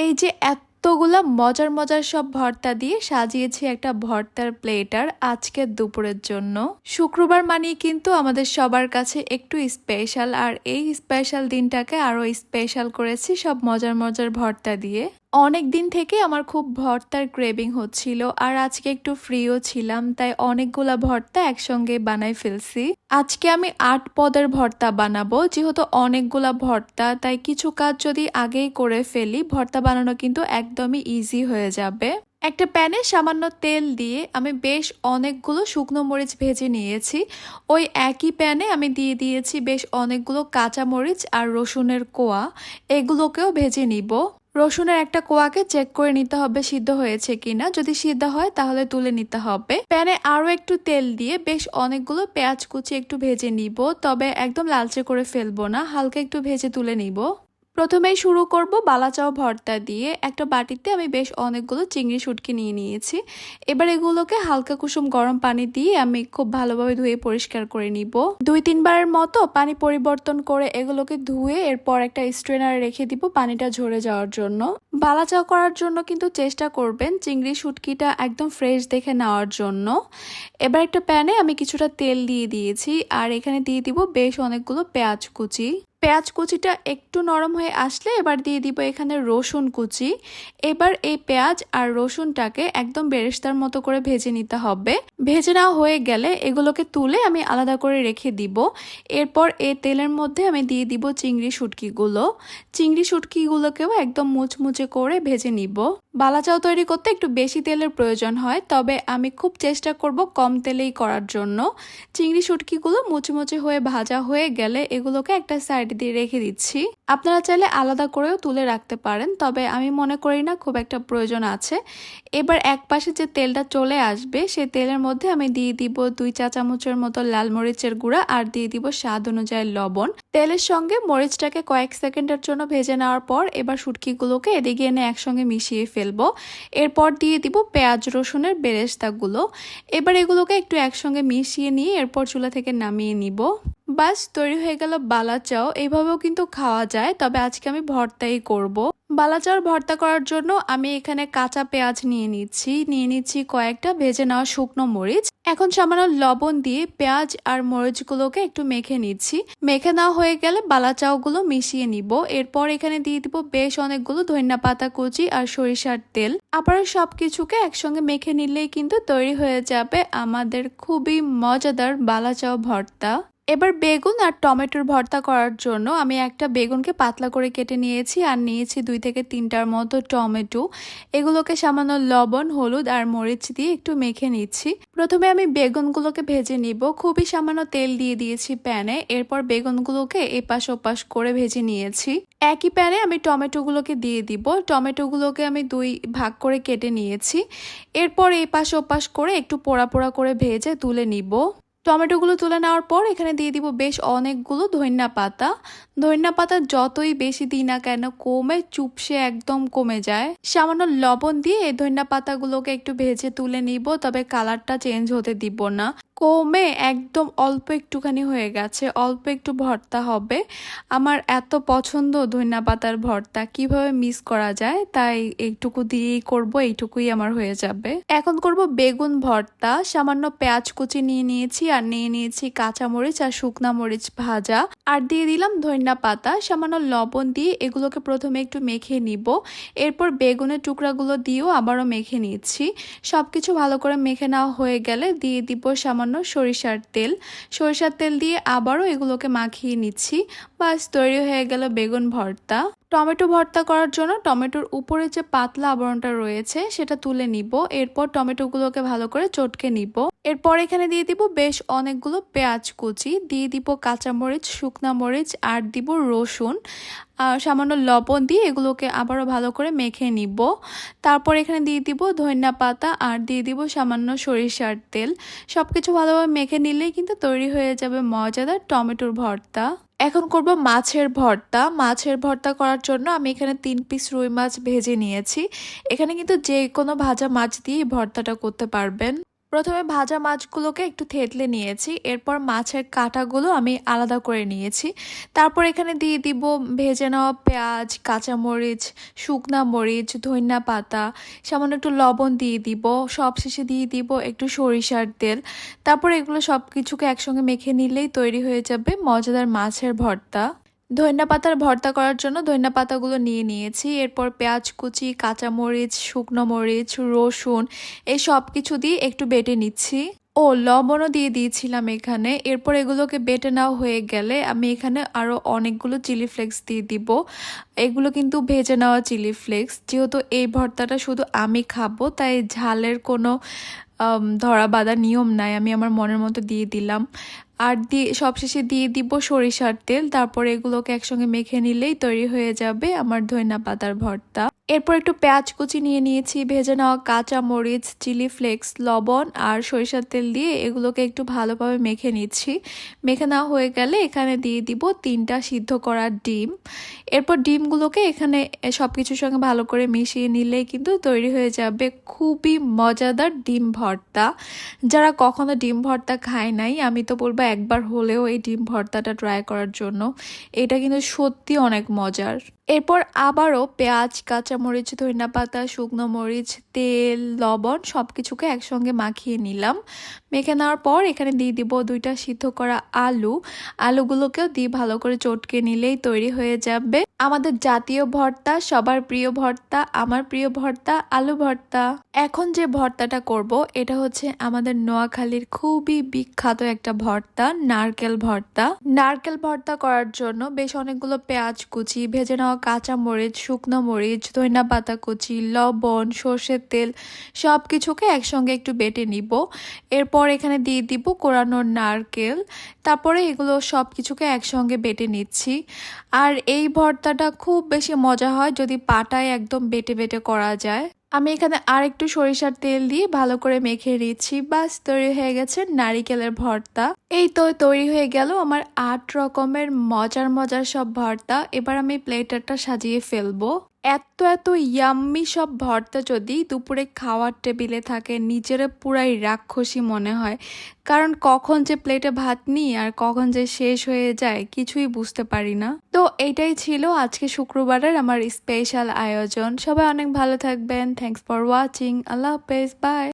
এই যে এতগুলা মজার মজার সব ভর্তা দিয়ে সাজিয়েছি একটা ভর্তার প্লেটার আজকের দুপুরের জন্য। শুক্রবার মানেই কিন্তু আমাদের সবার কাছে একটু স্পেশাল আর এই স্পেশাল দিনটাকে আরও স্পেশাল করেছি সব মজার মজার ভর্তা দিয়ে। অনেক দিন থেকে আমার খুব ভর্তার ক্রেভিং হচ্ছিল আর আজকে একটু ফ্রিও ছিলাম, তাই অনেকগুলো ভর্তা একসঙ্গে বানাই ফেলছি। আজকে আমি আট পদের ভর্তা বানাবো, যেহেতু অনেকগুলা ভর্তা, তাই কিছু কাজ যদি আগেই করে ফেলি, ভর্তা বানানো কিন্তু একদমই ইজি হয়ে যাবে। একটা প্যানে সামান্য তেল দিয়ে আমি বেশ অনেকগুলো শুকনো মরিচ ভেজে নিয়েছি। ওই একই প্যানে আমি দিয়ে দিয়েছি বেশ অনেকগুলো কাঁচা মরিচ আর রসুনের কোয়া, এগুলোকেও ভেজে নিব। রসুনের একটা কোয়াকে চেক করে নিতে হবে সিদ্ধ হয়েছে কিনা। যদি সিদ্ধ হয়, তাহলে তুলে নিতে হবে। প্যানে আরও একটু তেল দিয়ে বেশ অনেকগুলো পেঁয়াজ কুচি একটু ভেজে নিব, তবে একদম লালচে করে ফেলব না। হালকা একটু ভেজে তুলে নিব। প্রথমেই শুরু করব বালাচাও ভর্তা দিয়ে। একটা বাটিতে আমি বেশ অনেকগুলো চিংড়ি শুটকি নিয়ে নিয়েছি। এবার এগুলোকে হালকা কুসুম গরম পানি দিয়ে আমি খুব ভালোভাবে ধুয়ে পরিষ্কার করে নিব। দুই তিনবারের মতো পানি পরিবর্তন করে এগুলোকে ধুয়ে এরপর একটা স্ট্রেনারে রেখে দিব পানিটা ঝরে যাওয়ার জন্য। বালাচাও করার জন্য কিন্তু চেষ্টা করবেন চিংড়ি শুটকিটা একদম ফ্রেশ দেখে নেওয়ার জন্য। এবার একটা প্যানে আমি কিছুটা তেল দিয়ে দিয়েছি আর এখানে দিয়ে দিব বেশ অনেকগুলো পেঁয়াজ কুচি। পেঁয়াজ কুচিটা একটু নরম হয়ে আসলে এবার দিয়ে দিব এখানে রসুন কুচি। এবার এই পেঁয়াজ আর রসুনটাকে একদম বেরেস্তার মতো করে ভেজে নিতে হবে। ভেজে নেওয়া হয়ে গেলে এগুলোকে তুলে আমি আলাদা করে রেখে দিব। এরপর এই তেলের মধ্যে আমি দিয়ে দিব চিংড়ি শুটকিগুলো। চিংড়ি শুটকিগুলোকেও একদম মুচমুচে করে ভেজে নিব। বালাচাও তৈরি করতে একটু বেশি তেলের প্রয়োজন হয়, তবে আমি খুব চেষ্টা করব কম তেলেই করার জন্য। চিংড়ি শুটকিগুলো মুচমুচে হয়ে ভাজা হয়ে গেলে এগুলোকে একটা সাইড দিয়ে রেখে দিচ্ছি। আপনারা চাইলে আলাদা করেও তুলে রাখতে পারেন, তবে আমি মনে করি না খুব একটা প্রয়োজন আছে। এবার এক পাশে যে তেলটা চলে আসবে সেই তেলের মধ্যে আমি দিয়ে দিব দুই চা চামচের মতো লাল মরিচের গুঁড়া আর দিয়ে দিব স্বাদ অনুযায়ী লবণ। তেলের সঙ্গে মরিচটাকে কয়েক সেকেন্ডের জন্য ভেজে নেওয়ার পর এবার শুটকিগুলোকে এদিকে এনে একসঙ্গে মিশিয়ে ফেলব। এরপর দিয়ে দিব পেঁয়াজ, রসুনের বেরেস্তাগুলো। এবার এগুলোকে একটু একসঙ্গে মিশিয়ে নিয়ে এরপর চুলা থেকে নামিয়ে নিব। বাস তৈরি হয়ে গেল বালাচাও। এইভাবেও কিন্তু খাওয়া যায়, তবে আজকে আমি ভর্তাই করব। বালাচাওর ভর্তা করার জন্য আমি এখানে কাঁচা পেঁয়াজ নিয়ে নিচ্ছি। নিয়ে নিচ্ছি কয়েকটা, ভেজে নেওয়া শুকনো মরিচ। এখন সামান্য লবণ দিয়ে পেঁয়াজ আর মরিচগুলোকে একটু মেখে নিচ্ছি। মেখে নেওয়া হয়ে গেলে বালাচাওগুলো মিশিয়ে নিব। এরপর এখানে দিয়ে দিব বেশ অনেকগুলো ধনিয়া পাতা কুচি আর সরিষার তেল। আবার সবকিছুকে একসঙ্গে মেখে নিলেই কিন্তু তৈরি হয়ে যাবে আমাদের খুবই মজাদার বালাচাও ভর্তা। এবার বেগুন আর টমেটোর ভর্তা করার জন্য আমি একটা বেগুনকে পাতলা করে কেটে নিয়েছি আর নিয়েছি দুই থেকে তিনটার মতো টমেটো। এগুলোকে সামান্য লবণ, হলুদ আর মরিচ দিয়ে একটু মেখে নিচ্ছি। প্রথমে আমি বেগুনগুলোকে ভেজে নিব। খুবই সামান্য তেল দিয়ে দিয়েছি প্যানে। এরপর বেগুনগুলোকে এপাশ ওপাশ করে ভেজে নিয়েছি। একই প্যানে আমি টমেটোগুলোকে দিয়ে দিব। টমেটোগুলোকে আমি দুই ভাগ করে কেটে নিয়েছি। এরপর এপাশ ওপাশ করে একটু পোড়া পোড়া করে ভেজে তুলে নিব। টমেটোগুলো তুলে নেওয়ার পর এখানে দিয়ে দিব বেশ অনেকগুলো ধন্যা পাতা। ধন্যা পাতা যতই বেশি দিই না কেন কমে, চুপসে একদম কমে যায়। সামান্য লবণ দিয়ে এই ধন্যা পাতাগুলোকে একটু ভেজে তুলে নিব, তবে কালারটা চেঞ্জ হতে দিব না। কমে একদম অল্প একটুখানি হয়ে গেছে, অল্প একটু ভর্তা হবে। আমার এত পছন্দ ধন্যা পাতার ভর্তা, কীভাবে মিস করা যায় তাই এইটুকু দিয়েই করব, এইটুকুই আমার হয়ে যাবে। এখন করব বেগুন ভর্তা, সামান্য পেঁয়াজ কুচি নিয়ে নিয়েছি আর নিয়ে নিয়েছি কাঁচামরিচ আর শুকনা মরিচ ভাজা। আর দিয়ে দিলাম ধন্যা পাতা, সামান্য লবণ দিয়ে এগুলোকে প্রথমে একটু মেখে নিব। এরপর বেগুনের টুকরাগুলো দিয়েও আবারও মেখে নিচ্ছি। সব কিছু ভালো করে মেখে নেওয়া হয়ে গেলে দিয়ে দিব সামান্য সরিষার তেল। সরিষার তেল দিয়ে আবারও এগুলোকে মাখিয়ে নিচ্ছি। বাস, তৈরি হয়ে গেল বেগুন ভর্তা। টমেটো ভর্তা করার জন্য টমেটোর উপরে যে পাতলা আবরণটা রয়েছে, সেটা তুলে নিব। এরপর টমেটোগুলোকে ভালো করে চটকে নিব। এরপর এখানে দিয়ে দিব বেশ অনেকগুলো পেঁয়াজ কুচি। দিয়ে দিব কাঁচামরিচ, শুকনা মরিচ, আর দিব রসুন। আর সামান্য লবণ দিয়ে এগুলোকে আবারও ভালো করে মেখে নিব। তারপর এখানে দিয়ে দিব ধনিয়া পাতা, আর দিয়ে দিব সামান্য সরিষার তেল। সব কিছু ভালোভাবে মেখে নিলেই কিন্তু তৈরি হয়ে যাবে মজাদার টমেটোর ভর্তা। এখন করব মাছের ভর্তা। মাছের ভর্তা করার জন্য আমি এখানে তিন পিস রুই মাছ ভেজে নিয়েছি। এখানে কিন্তু যে কোনো ভাজা মাছ দিয়ে ভর্তাটা করতে পারবেন। প্রথমে ভাজা মাছগুলোকে একটু থেতলে নিয়েছি, এরপর মাছের কাঁটাগুলো আমি আলাদা করে নিয়েছি। তারপর এখানে দিয়ে দিব ভেজে নেওয়া পেঁয়াজ, কাঁচামরিচ, শুকনা মরিচ, ধনিয়া পাতা, সামান্য একটু লবণ দিয়ে দিব, সব শেষে দিয়ে দিব একটু সরিষার তেল। তারপর এগুলো সব কিছুকে একসঙ্গে মেখে নিলেই তৈরি হয়ে যাবে মজাদার মাছের ভর্তা। ধনিয়া পাতার ভর্তা করার জন্য ধনিয়া পাতাগুলো নিয়ে নিয়েছি। এরপর পেঁয়াজ কুচি, কাঁচামরিচ, শুকনো মরিচ, রসুন, এই সব কিছু দিয়ে একটু বেটে নিচ্ছি। ও, লবণও দিয়ে দিয়েছিলাম এখানে। এরপর এগুলোকে বেটে নেওয়া হয়ে গেলে আমি এখানে আরও অনেকগুলো চিলি ফ্লেক্স দিয়ে দিব। এগুলো কিন্তু ভেজে নেওয়া চিলি ফ্লেক্স। যেহেতু এই ভর্তাটা শুধু আমি খাব, তাই ঝালের কোনো ধরা বাঁধা নিয়ম নাই। আমি আমার মনের মতো দিয়ে দিলাম। আর দিয়ে সবশেষে দিয়ে দিব সরিষার তেল। তারপর এগুলোকে একসঙ্গে মেখে নিলেই তৈরি হয়ে যাবে আমার ধইনা পাতার ভর্তা। এরপর একটু পেঁয়াজ কুচি নিয়ে নিয়েছি, ভেজে নেওয়া কাঁচা মরিচ, চিলি ফ্লেক্স, লবণ আর সরিষার তেল দিয়ে এগুলোকে একটু ভালোভাবে মেখে নিচ্ছি। মেখে নেওয়া হয়ে গেলে এখানে দিয়ে দিব তিনটা সিদ্ধ করা ডিম। এরপর ডিমগুলোকে এখানে সব কিছুর সঙ্গে ভালো করে মিশিয়ে নিলেই কিন্তু তৈরি হয়ে যাবে খুবই মজাদার ডিম ভর্তা। যারা কখনো ডিম ভর্তা খায় নাই, আমি তো বলব একবার হলেও এই ডিম ভর্তাটা ট্রাই করার জন্য এটা কিন্তু সত্যি অনেক মজার। এরপর আবারও পেঁয়াজ, কাঁচামরিচ ধনিয়া পাতা শুকনো মরিচ, তেল, লবণ সব কিছুকে একসঙ্গে মাখিয়ে নিলাম। মেখে নেওয়ার পর এখানে দিয়ে দিব দুইটা সিদ্ধ করা আলু। আলুগুলোকেও দিয়ে ভালো করে চটকে নিলেই তৈরি হয়ে যাবে। আমাদের জাতীয় ভর্তা, সবার প্রিয় ভর্তা, আমার প্রিয় ভর্তা, আলু ভর্তা। এখন যে ভর্তাটা করব, এটা হচ্ছে আমাদের নোয়াখালীর খুবই বিখ্যাত একটা ভর্তা, নারকেল ভর্তা। নারকেল ভর্তা করার জন্য বেশ অনেকগুলো পেঁয়াজ কুচি ভেজে নেওয়া কাঁচা মরিচ, শুকনো মরিচ, ধনিয়া পাতা কুচি, লবণ, সর্ষের তেল সব কিছুকে একসঙ্গে একটু বেটে নিব। এরপর এখানে দিয়ে দিব কোরানোর নারকেল। তারপরে এগুলো সব কিছুকে একসঙ্গে বেটে নিচ্ছি। আর এই ভর্তাটা খুব বেশি মজা হয় যদি পাটায় একদম বেটে বেটে করা যায়। আমি এখানে আর একটু সরিষার তেল দিয়ে ভালো করে মেখে নিচ্ছি। বাস, তৈরি হয়ে গেছে নারিকেলের ভর্তা। এই তো তৈরি হয়ে গেল আমার আট রকমের মজার মজার সব ভর্তা। এবার আমি প্লেটারটা সাজিয়ে ফেলব। এত এত ইয়াম্মি সব ভর্তা যদি দুপুরে খাওয়ার টেবিলে থাকে, নিজেরা পুরাই রাক্ষসী মনে হয়। কারণ কখন যে প্লেটে ভাত নিই আর কখন যে শেষ হয়ে যায়, কিছুই বুঝতে পারি না। তো এইটাই ছিল আজকে শুক্রবারের আমার স্পেশাল আয়োজন। সবাই অনেক ভালো থাকবেন। থ্যাংকস ফর ওয়াচিং আল্লাহ হাফেজ। বাই